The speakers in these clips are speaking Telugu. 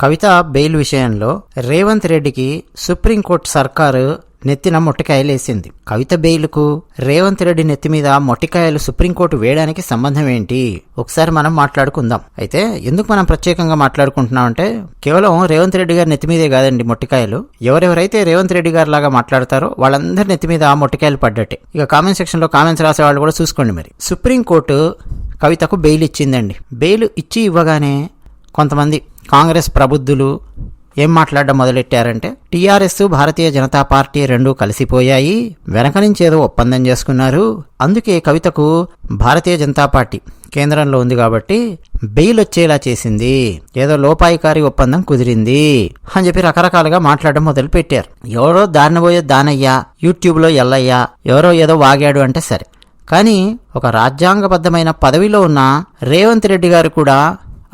కవిత బెయిల్ విషయంలో రేవంత్ రెడ్డికి సుప్రీంకోర్టు సర్కారు నెత్తిన మొట్టికాయలేసింది. కవిత బెయిల్కు రేవంత్ రెడ్డి నెత్తి మీద మొట్టికాయలు సుప్రీంకోర్టు వేయడానికి సంబంధం ఏంటి? ఒకసారి మనం మాట్లాడుకుందాం. అయితే ఎందుకు మనం ప్రత్యేకంగా మాట్లాడుకుంటున్నాం అంటే కేవలం రేవంత్ రెడ్డి గారి నెత్తి మీదే కాదండి మొట్టికాయలు. ఎవరెవరైతే రేవంత్ రెడ్డి గారి లాగా మాట్లాడతారో వాళ్ళందరి నెత్తి మీద మొట్టికాయలు పడ్డట్టే. ఇక కామెంట్ సెక్షన్లో కామెంట్స్ రాసే వాళ్ళు కూడా చూసుకోండి మరి. సుప్రీంకోర్టు కవితకు బెయిల్ ఇచ్చిందండి. బెయిల్ ఇచ్చి ఇవ్వగానే కొంతమంది కాంగ్రెస్ ప్రబుద్ధులు ఏం మాట్లాడడం మొదలెట్టారంటే టీఆర్ఎస్ భారతీయ జనతా పార్టీ రెండూ కలిసిపోయాయి వెనక నుంచి ఏదో ఒప్పందం చేసుకున్నారు. అందుకే కవితకు భారతీయ జనతా పార్టీ కేంద్రంలో ఉంది కాబట్టి బెయిల్ వచ్చేలా చేసింది. ఏదో లోపాయికారి ఒప్పందం కుదిరింది అని చెప్పి రకరకాలుగా మాట్లాడడం మొదలు పెట్టారు ఎవరో దారినబోయే దానయ్య యూట్యూబ్లో ఎల్లయ్య ఎవరో ఏదో వాగాడు అంటే సరే. కానీ ఒక రాజ్యాంగబద్ధమైన పదవిలో ఉన్న రేవంత్ రెడ్డి గారు కూడా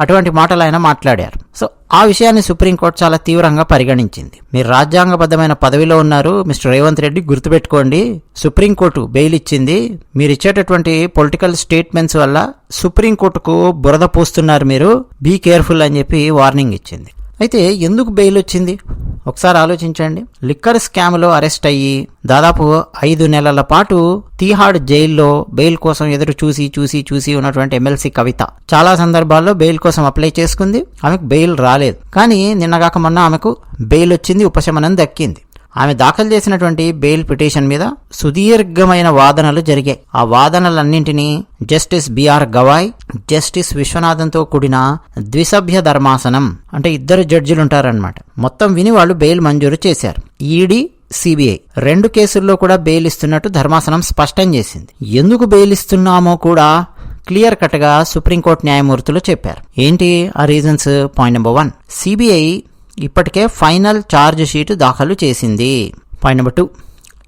అటువంటి మాటలు ఆయన మాట్లాడారు. సో ఆ విషయాన్ని సుప్రీంకోర్టు చాలా తీవ్రంగా పరిగణించింది. మీరు రాజ్యాంగబద్ధమైన పదవిలో ఉన్నారు మిస్టర్ రేవంత్ రెడ్డి గుర్తుపెట్టుకోండి సుప్రీంకోర్టు బెయిల్ ఇచ్చింది. మీరు ఇచ్చేటటువంటి పొలిటికల్ స్టేట్మెంట్స్ వల్ల సుప్రీంకోర్టుకు బురద పోస్తున్నారు మీరు. బీ కేర్ఫుల్ అని చెప్పి వార్నింగ్ ఇచ్చింది. అయితే ఎందుకు బెయిల్ వచ్చింది? ఒకసారి ఆలోచించండి. లిక్కర్ స్కామ్లో అరెస్ట్ అయ్యి దాదాపు ఐదు నెలల పాటు తీహాడ్ జైల్లో బెయిల్ కోసం ఎదురు చూసి చూసి చూసి ఉన్నటువంటి ఎమ్మెల్సీ కవిత. చాలా సందర్భాల్లో బెయిల్ కోసం అప్లై చేసుకుంది. ఆమెకు బెయిల్ రాలేదు. కానీ నిన్నగాక మొన్న ఆమెకు బెయిల్ వచ్చింది ఉపశమనం దక్కింది. ఆమె దాఖలు చేసినటువంటి బెయిల్ పిటిషన్ మీద సుదీర్ఘమైన వాదనలు జరిగాయి. ఆ వాదనలన్నింటినీ justice B R Gavai justice విశ్వనాథన్తో కూడిన ద్విసభ్య ధర్మాసనం అంటే ఇద్దరు జడ్జిలు ఉంటారనమాట మొత్తం విని వాళ్ళు బెయిల్ మంజూరు చేశారు. ఈడీ సిబిఐ రెండు కేసుల్లో కూడా బెయిల్ ఇస్తున్నట్టు ధర్మాసనం స్పష్టం చేసింది. ఎందుకు బెయిల్ ఇస్తున్నామో కూడా క్లియర్ కట్గా సుప్రీంకోర్టు న్యాయమూర్తులు చెప్పారు. ఏంటి ఆ reasons? Point number one. CBI ఇప్పటికే ఫైనల్ ఛార్జ్ షీట్ దాఖలు చేసింది. Point number two.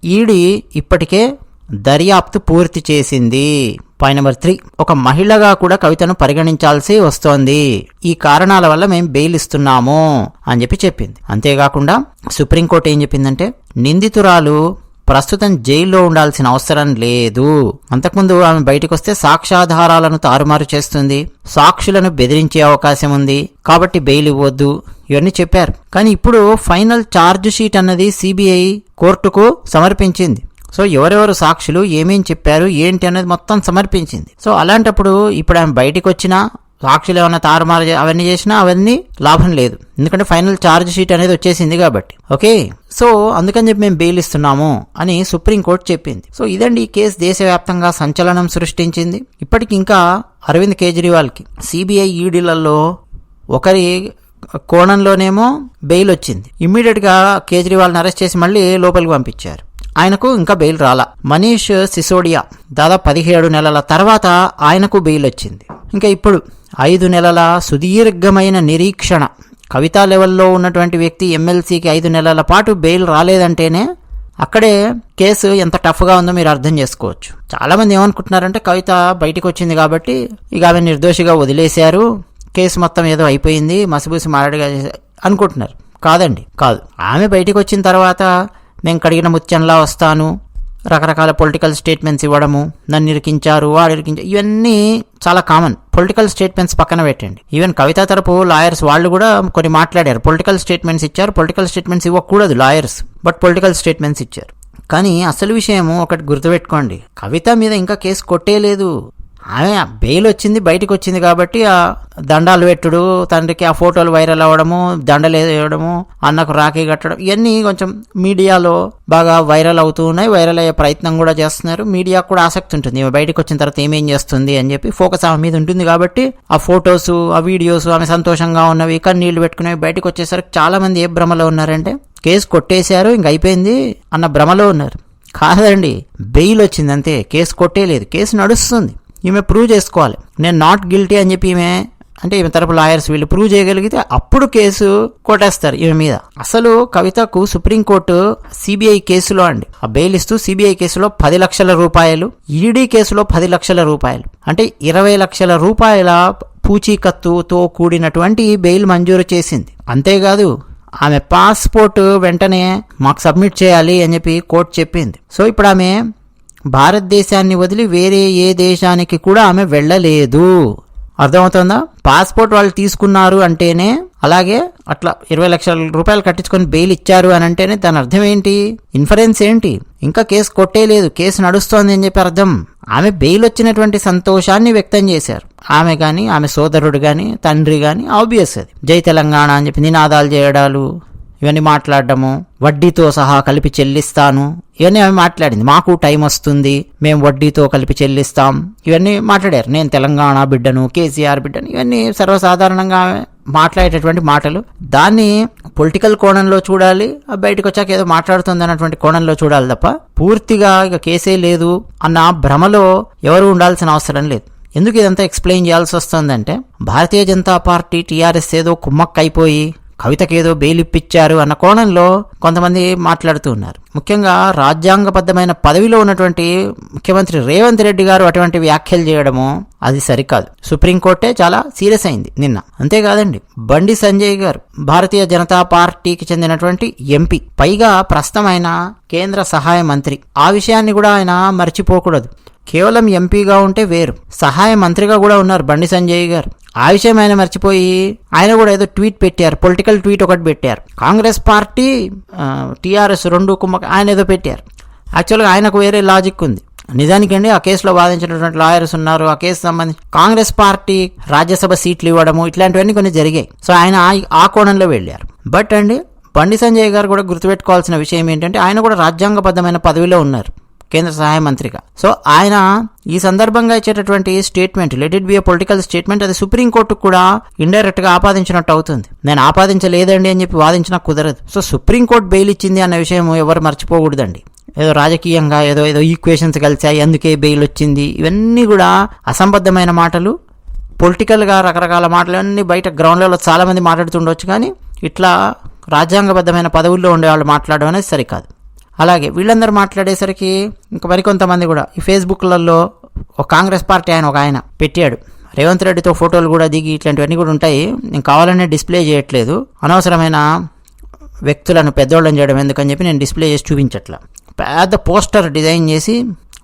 ఈడీ ఇప్పటికే దర్యాప్తు పూర్తి చేసింది. Point number three. ఒక మహిళగా కూడా కవితను పరిగణించాల్సి వస్తోంది. ఈ కారణాల వల్ల మేము బెయిల్ ఇస్తున్నాము అని చెప్పి చెప్పింది. అంతేకాకుండా సుప్రీంకోర్టు ఏం చెప్పిందంటే నిందితురాలు ప్రస్తుతం జైల్లో ఉండాల్సిన అవసరం లేదు. అంతకుముందు ఆమె బయటకు వస్తే సాక్ష్యాధారాలను తారుమారు చేస్తుంది. సాక్షులను బెదిరించే అవకాశం ఉంది. కాబట్టి బెయిల్ ఇవ్వద్దు. ఇవన్నీ చెప్పారు. కానీ ఇప్పుడు ఫైనల్ ఛార్జ్ షీట్ అన్నది సిబిఐ కోర్టుకు సమర్పించింది. సో ఎవరెవరు సాక్షులు ఏమేం చెప్పారు ఏంటి అనేది మొత్తం సమర్పించింది. సో అలాంటప్పుడు ఇప్పుడు ఆమె బయటికి వచ్చినా సాక్షులు ఏమైనా తారుమారు అవన్నీ చేసినా అవన్నీ లాభం లేదు. ఎందుకంటే ఫైనల్ ఛార్జ్ షీట్ అనేది వచ్చేసింది కాబట్టి. ఓకే? సో అందుకని చెప్పి మేము బెయిల్ ఇస్తున్నాము అని సుప్రీంకోర్టు చెప్పింది. సో ఇదండి ఈ కేసు దేశవ్యాప్తంగా సంచలనం సృష్టించింది. ఇప్పటికి ఇంకా అరవింద్ కేజ్రీవాల్కి సిబిఐ ఈడీలలో ఒకరి కోణంలోనేమో బెయిల్ వచ్చింది. ఇమ్మీడియట్గా కేజ్రీవాల్ని అరెస్ట్ చేసి మళ్ళీ లోపలికి పంపించారు. ఆయనకు ఇంకా బెయిల్ రాలా. మనీష్ సిసోడియా దాదాపు పదిహేడు నెలల తర్వాత ఆయనకు బెయిల్ వచ్చింది. ఇంకా ఇప్పుడు ఐదు నెలల సుదీర్ఘమైన నిరీక్షణ. కవితా లెవెల్లో ఉన్నటువంటి వ్యక్తి ఎమ్మెల్సీకి ఐదు నెలల పాటు బెయిల్ రాలేదంటేనే అక్కడే కేసు ఎంత టఫ్గా ఉందో మీరు అర్థం చేసుకోవచ్చు. చాలామంది ఏమనుకుంటున్నారంటే కవిత బయటికి వచ్చింది కాబట్టి ఇక ఆమె నిర్దోషిగా వదిలేశారు. కేసు మొత్తం ఏదో అయిపోయింది మసిబూసి మారడిగా అనుకుంటున్నారు. కాదండి కాదు. ఆమె బయటికి వచ్చిన తర్వాత నేను కడిగిన ముత్యంలా వస్తాను. రకరకాల పొలిటికల్ స్టేట్మెంట్స్ ఇవ్వడము నన్ను ఇరికించారు వాడు ఇరికించారు ఇవన్నీ చాలా కామన్. పొలిటికల్ స్టేట్మెంట్స్ పక్కన పెట్టండి. ఈవెన్ కవిత తరపు లాయర్స్ వాళ్ళు కూడా కొన్ని మాట్లాడారు. పొలిటికల్ స్టేట్మెంట్స్ ఇచ్చారు పొలిటికల్ స్టేట్మెంట్స్ ఇవ్వకూడదు లాయర్స్ బట్ పొలిటికల్ స్టేట్మెంట్స్ ఇచ్చారు. కానీ అసలు విషయము ఒకటి గుర్తుపెట్టుకోండి. కవిత మీద ఇంకా కేసు కొట్టేయలేదు ఆమె బెయిల్ వచ్చింది బయటకు వచ్చింది కాబట్టి ఆ దండాలు పెట్టుడు తండ్రికి ఆ ఫోటోలు వైరల్ అవ్వడము దండలు వేయడము అన్నకు రాఖీ కట్టడం ఇవన్నీ కొంచెం మీడియాలో బాగా వైరల్ అవుతూ ఉన్నాయి వైరల్ అయ్యే ప్రయత్నం కూడా చేస్తున్నారు. మీడియాకు కూడా ఆసక్తి ఉంటుంది. ఈమె బయటకు వచ్చిన తర్వాత ఏమేం చేస్తుంది అని చెప్పి ఫోకస్ ఆమె మీద ఉంటుంది కాబట్టి ఆ ఫొటోస్ ఆ వీడియోస్ ఆమె సంతోషంగా ఉన్నవి కన్నీళ్ళు పెట్టుకునేవి బయటకు వచ్చేసరికి చాలా మంది ఏ భ్రమలో ఉన్నారంటే కేసు కొట్టేశారు ఇంక అయిపోయింది అన్న భ్రమలో ఉన్నారు. కాదండి బెయిల్ వచ్చింది అంతే కేసు కొట్టేయలేదు కేసు నడుస్తుంది. ఈమె ప్రూవ్ చేసుకోవాలి. నేను నాట్ గిల్టీ అని చెప్పి ఈమె అంటే ఈమె తరపు లాయర్స్ వీళ్ళు ప్రూవ్ చేయగలిగితే అప్పుడు కేసు కొట్టేస్తారు ఈమె మీద. అసలు కవితకు సుప్రీంకోర్టు సిబిఐ కేసులో అండి ఆ బెయిల్ ఇస్తూ సిబిఐ కేసులో పది లక్షల రూపాయలు ఈడీ కేసులో పది లక్షల రూపాయలు. అంటే ఇరవై లక్షల రూపాయల పూచీకత్తుతో కూడినటువంటి బెయిల్ మంజూరు చేసింది. అంతేకాదు ఆమె పాస్పోర్ట్ వెంటనే మాకు సబ్మిట్ చేయాలి అని చెప్పి కోర్టు చెప్పింది. సో ఇప్పుడు ఆమె భారతదేశాన్ని వదిలి వేరే ఏ దేశానికి కూడా ఆమె వెళ్ళలేదు. అర్థమవుతుందా? పాస్పోర్ట్ వాళ్ళు తీసుకున్నారు అంటేనే అలాగే అట్లా ఇరవై లక్షల రూపాయలు కట్టించుకొని బెయిల్ ఇచ్చారు అని అంటేనే దాని అర్థం ఏంటి? ఇన్ఫరెన్స్ ఏంటి? ఇంకా కేసు కొట్టేలేదు కేసు నడుస్తోంది అని చెప్పి అర్థం. ఆమె బెయిల్ వచ్చినటువంటి సంతోషాన్ని వ్యక్తం చేశారు. ఆమె కానీ ఆమె సోదరుడు కానీ తండ్రి కానీ ఆబ్వియస్ అది. జై తెలంగాణ అని చెప్పి నినాదాలు చేయడాలు ఇవన్నీ మాట్లాడడము వడ్డీతో సహా కలిపి చెల్లిస్తాను. ఇవన్నీ ఆమె మాట్లాడింది. మాకు టైం వస్తుంది మేము వడ్డీతో కలిపి చెల్లిస్తాం. ఇవన్నీ మాట్లాడారు. నేను తెలంగాణ బిడ్డను కేసీఆర్ బిడ్డను ఇవన్నీ సర్వసాధారణంగా మాట్లాడేటటువంటి మాటలు. దాన్ని పొలిటికల్ కోణంలో చూడాలి ఆ బయటకు వచ్చాక ఏదో మాట్లాడుతుంది అన్నటువంటి కోణంలో చూడాలి తప్ప పూర్తిగా ఇక కేసే లేదు అన్న భ్రమలో ఎవరు ఉండాల్సిన అవసరం లేదు. ఎందుకు ఇదంతా ఎక్స్ప్లెయిన్ చేయాల్సి వస్తుందంటే భారతీయ జనతా పార్టీ టీఆర్ఎస్ ఏదో కుమ్మక్కైపోయి కవితకేదో బెయిల్ అన్న కోణంలో కొంతమంది మాట్లాడుతూ ఉన్నారు. ముఖ్యంగా రాజ్యాంగబద్ధమైన పదవిలో ఉన్నటువంటి ముఖ్యమంత్రి రేవంత్ రెడ్డి గారు అటువంటి వ్యాఖ్యలు చేయడము అది సరికాదు. సుప్రీంకోర్టే చాలా సీరియస్ అయింది నిన్న. అంతేకాదండి బండి సంజయ్ గారు భారతీయ జనతా పార్టీకి చెందినటువంటి ఎంపీ పైగా ప్రస్తుతం కేంద్ర సహాయ మంత్రి. ఆ విషయాన్ని కూడా ఆయన మర్చిపోకూడదు. కేవలం ఎంపీగా ఉంటే వేరు. సహాయ మంత్రిగా కూడా ఉన్నారు బండి సంజయ్ గారు. ఆ విషయం ఆయన మర్చిపోయి ఆయన కూడా ఏదో ట్వీట్ పెట్టారు. పొలిటికల్ ట్వీట్ ఒకటి పెట్టారు. కాంగ్రెస్ పార్టీ టీఆర్ఎస్ రెండు కుమ్మక ఆయన ఏదో పెట్టారు. యాక్చువల్గా ఆయనకు వేరే లాజిక్ ఉంది. నిజానికండి ఆ కేసులో వాదించినటువంటి లాయర్స్ ఉన్నారు. ఆ కేసు సంబంధించి కాంగ్రెస్ పార్టీ రాజ్యసభ సీట్లు ఇవ్వడము ఇట్లాంటివన్నీ కొన్ని జరిగాయి. సో ఆయన ఆ- ఆ కోణంలో వెళ్ళారు. బట్ అండి బండి సంజయ్ గారు కూడా గుర్తుపెట్టుకోవాల్సిన విషయం ఏంటంటే ఆయన కూడా రాజ్యాంగబద్ధమైన పదవిలో ఉన్నారు. కేంద్ర సహాయ మంత్రిగా. సో ఆయన ఈ సందర్భంగా ఇచ్చేటటువంటి statement let it be a political statement అది సుప్రీంకోర్టు కూడా ఇండైరెక్ట్గా ఆపాదించినట్టు అవుతుంది. నేను ఆపాదించలేదండి అని చెప్పి వాదించినా కుదరదు. సో సుప్రీంకోర్టు బెయిల్ ఇచ్చింది అన్న విషయం ఎవరు మర్చిపోకూడదండి. ఏదో రాజకీయంగా ఏదో ఏదో ఈక్వేషన్స్ కలిసాయి అందుకే బెయిల్ వచ్చింది. ఇవన్నీ కూడా అసంబద్ధమైన మాటలు. పొలిటికల్గా రకరకాల మాటలు అన్నీ బయట గ్రౌండ్లలో చాలామంది మాట్లాడుతుండొచ్చు కానీ ఇట్లా రాజ్యాంగబద్ధమైన పదవుల్లో ఉండే వాళ్ళు మాట్లాడడం అనేది సరికాదు. అలాగే వీళ్ళందరూ మాట్లాడేసరికి ఇంకా మరికొంతమంది కూడా. ఈ ఫేస్బుక్లలో ఒక కాంగ్రెస్ పార్టీ ఆయన ఒక ఆయన పెట్టాడు. రేవంత్ రెడ్డితో ఫోటోలు కూడా దిగి ఇట్లాంటివన్నీ కూడా ఉంటాయి. నేను కావాలనే డిస్ప్లే చేయట్లేదు. అనవసరమైన వ్యక్తులను పెద్దోళ్ళని చేయడం ఎందుకని చెప్పి నేను డిస్ప్లే చేసి చూపించట్లా. పెద్ద పోస్టర్ డిజైన్ చేసి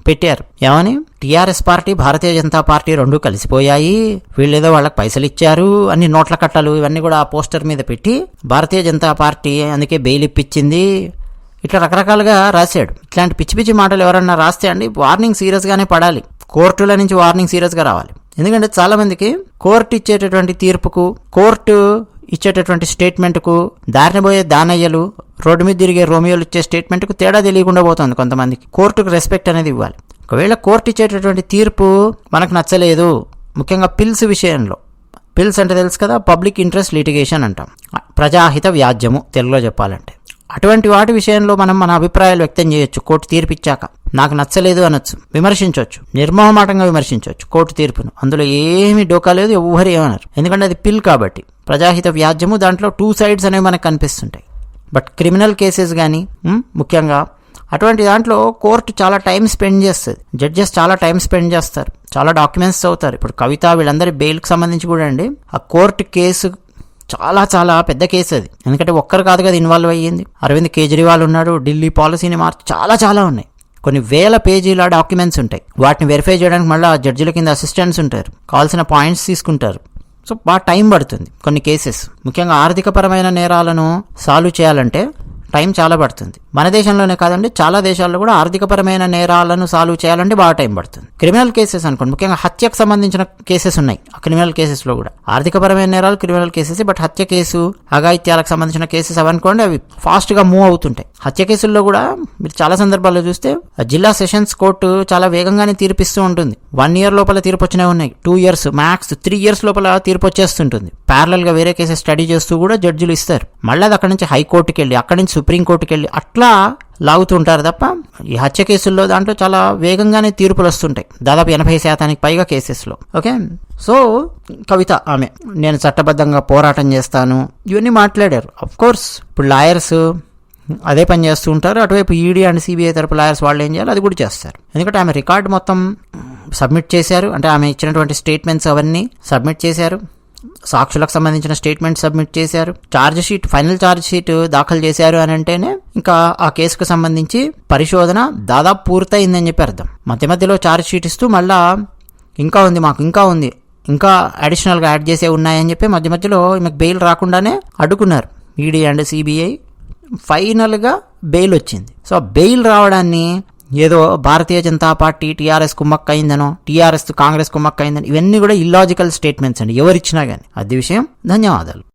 పెట్టారు. ఏమని? TRS party Bharatiya Janata party రెండు కలిసిపోయాయి. వీళ్ళేదో వాళ్ళకి పైసలు ఇచ్చారు అన్ని నోట్ల కట్టలు ఇవన్నీ కూడా ఆ పోస్టర్ మీద పెట్టి భారతీయ జనతా పార్టీ అందుకే బెయిల్ ఇప్పించింది. ఇట్లా రకరకాలుగా రాశాడు. ఇట్లాంటి పిచ్చి పిచ్చి మాటలు ఎవరన్నా రాస్తే అండి వార్నింగ్ సీరియస్గానే పడాలి. కోర్టుల నుంచి వార్నింగ్ సీరియస్గా రావాలి. ఎందుకంటే చాలామందికి కోర్టు ఇచ్చేటటువంటి తీర్పుకు కోర్టు ఇచ్చేటటువంటి స్టేట్మెంట్కు దారినబోయే దానయ్యలు రోడ్డు మీద తిరిగే రోమియోలు ఇచ్చే స్టేట్మెంట్కు తేడా తెలియకుండా పోతుంది కొంతమందికి. కోర్టుకు రెస్పెక్ట్ అనేది ఇవ్వాలి. ఒకవేళ కోర్టు ఇచ్చేటటువంటి తీర్పు మనకు నచ్చలేదు ముఖ్యంగా పిల్స్ విషయంలో. పిల్స్ అంటే తెలుసు కదా పబ్లిక్ ఇంట్రెస్ట్ లిటిగేషన్ అంటాం. ప్రజాహిత వ్యాజ్యము తెలుగులో చెప్పాలంటే. అటువంటి వాటి విషయంలో మనం మన అభిప్రాయాలు వ్యక్తం చేయొచ్చు. కోర్టు తీర్పిచ్చాక నాకు నచ్చలేదు అనొచ్చు. విమర్శించవచ్చు నిర్మోహమాటంగా విమర్శించవచ్చు కోర్టు తీర్పును. అందులో ఏమీ డోకా లేదు ఎవ్వరు ఏమన్నారు ఎందుకంటే అది పిల్ కాబట్టి. ప్రజాహిత వ్యాజ్యము దాంట్లో టూ సైడ్స్ అనేవి మనకు కనిపిస్తుంటాయి. బట్ క్రిమినల్ కేసెస్ కానీ ముఖ్యంగా అటువంటి దాంట్లో కోర్టు చాలా టైం స్పెండ్ చేస్తుంది. జడ్జెస్ చాలా టైం స్పెండ్ చేస్తారు. చాలా డాక్యుమెంట్స్ చదువుతారు ఇప్పుడు కవిత వీళ్ళందరి బెయిల్కి సంబంధించి కూడా అండి. ఆ కోర్టు కేసు చాలా చాలా పెద్ద కేసు అది. ఎందుకంటే ఒక్కరు కాదు కదా ఇన్వాల్వ్ అయ్యింది. అరవింద్ కేజ్రీవాల్ ఉన్నాడు ఢిల్లీ పాలసీని మార్చి చాలా చాలా ఉన్నాయి. కొన్ని వేల పేజీల డాక్యుమెంట్స్ ఉంటాయి. వాటిని వెరిఫై చేయడానికి మళ్ళీ ఆ జడ్జిల కింద అసిస్టెంట్స్ ఉంటారు. కావాల్సిన పాయింట్స్ తీసుకుంటారు. సో బాగా టైం పడుతుంది కొన్ని కేసెస్. ముఖ్యంగా ఆర్థికపరమైన నేరాలను సాల్వ్ చేయాలంటే టైం చాలా పడుతుంది. మన దేశంలోనే కాదండి చాలా దేశాల్లో కూడా ఆర్థికపరమైన నేరాలను సాల్వ్ చేయాలంటే బాగా టైం పడుతుంది. క్రిమినల్ కేసెస్ అనుకోండి ముఖ్యంగా హత్యకు సంబంధించిన కేసెస్ ఉన్నాయి ఆ క్రిమినల్ కేసెస్లో కూడా. ఆర్థికపరమైన నేరాలు క్రిమినల్ కేసెస్ బట్ హత్య కేసు అఘాయిత్యాలకు సంబంధించిన కేసెస్ అవనుకోండి అవి ఫాస్ట్గా మూవ్ అవుతుంటాయి. హత్య కేసుల్లో కూడా మీరు చాలా సందర్భాల్లో చూస్తే ఆ జిల్లా సెషన్స్ కోర్టు చాలా వేగంగానే తీర్పిస్తూ ఉంటుంది. వన్ ఇయర్ లోపల తీర్పు వచ్చినవి ఉన్నాయి. Two years max three years లోపల తీర్పు వచ్చేస్తుంటుంది. ప్యారలల్గా వేరే కేసెస్ స్టడీ చేస్తూ కూడా జడ్జిలు ఇస్తారు. మళ్ళీ అది అక్కడి నుంచి హైకోర్టుకి వెళ్ళి అక్కడి నుంచి సుప్రీంకోర్టుకి వెళ్ళి అట్లా లాగుతుంటారు తప్ప ఈ హత్య కేసుల్లో దాంట్లో చాలా వేగంగానే తీర్పులు వస్తుంటాయి. దాదాపు ఎనభై శాతానికి పైగా కేసెస్లో. ఓకే? సో కవిత ఆమె నేను చట్టబద్ధంగా పోరాటం చేస్తాను. ఇవన్నీ మాట్లాడారు. అఫ్ కోర్స్ ఇప్పుడు లాయర్స్ అదే పని చేస్తూ ఉంటారు. అటువైపు ఈడీ అండ్ సిబిఐ తరపు లాయర్స్ వాళ్ళు ఏం చేయాలి అది కూడా చేస్తారు. ఎందుకంటే ఆమె రికార్డు మొత్తం సబ్మిట్ చేశారు. అంటే ఆమె ఇచ్చినటువంటి స్టేట్మెంట్స్ అవన్నీ సబ్మిట్ చేశారు. సాక్షులకు సంబంధించిన స్టేట్మెంట్ సబ్మిట్ చేశారు. Charge sheet final charge sheet దాఖలు చేశారు అని అంటేనే ఇంకా ఆ కేసుకు సంబంధించి పరిశోధన దాదాపు పూర్తయిందని చెప్పి అర్థం. మధ్య మధ్యలో ఛార్జ్ షీట్ ఇస్తూ మళ్ళా ఇంకా ఉంది మాకు ఇంకా ఉంది. ఇంకా అడిషనల్గా యాడ్ చేసే ఉన్నాయని చెప్పి మధ్య మధ్యలో ఈమెకు బెయిల్ రాకుండానే అడ్డుకున్నారు. ఈడీ అండ్ సిబిఐ ఫైనల్గా బెయిల్ వచ్చింది. సో బెయిల్ రావడాన్ని ఏదో భారతీయ జనతా పార్టీ టీఆర్ఎస్ కుమ్మక్కయిందనో టీఆర్ఎస్ కాంగ్రెస్ కుమ్మక్కయిందని ఇవన్నీ కూడా ఇల్లాజికల్ స్టేట్మెంట్స్ అండి. ఎవరిచ్చినా కానీ అది విషయం. ధన్యవాదాలు.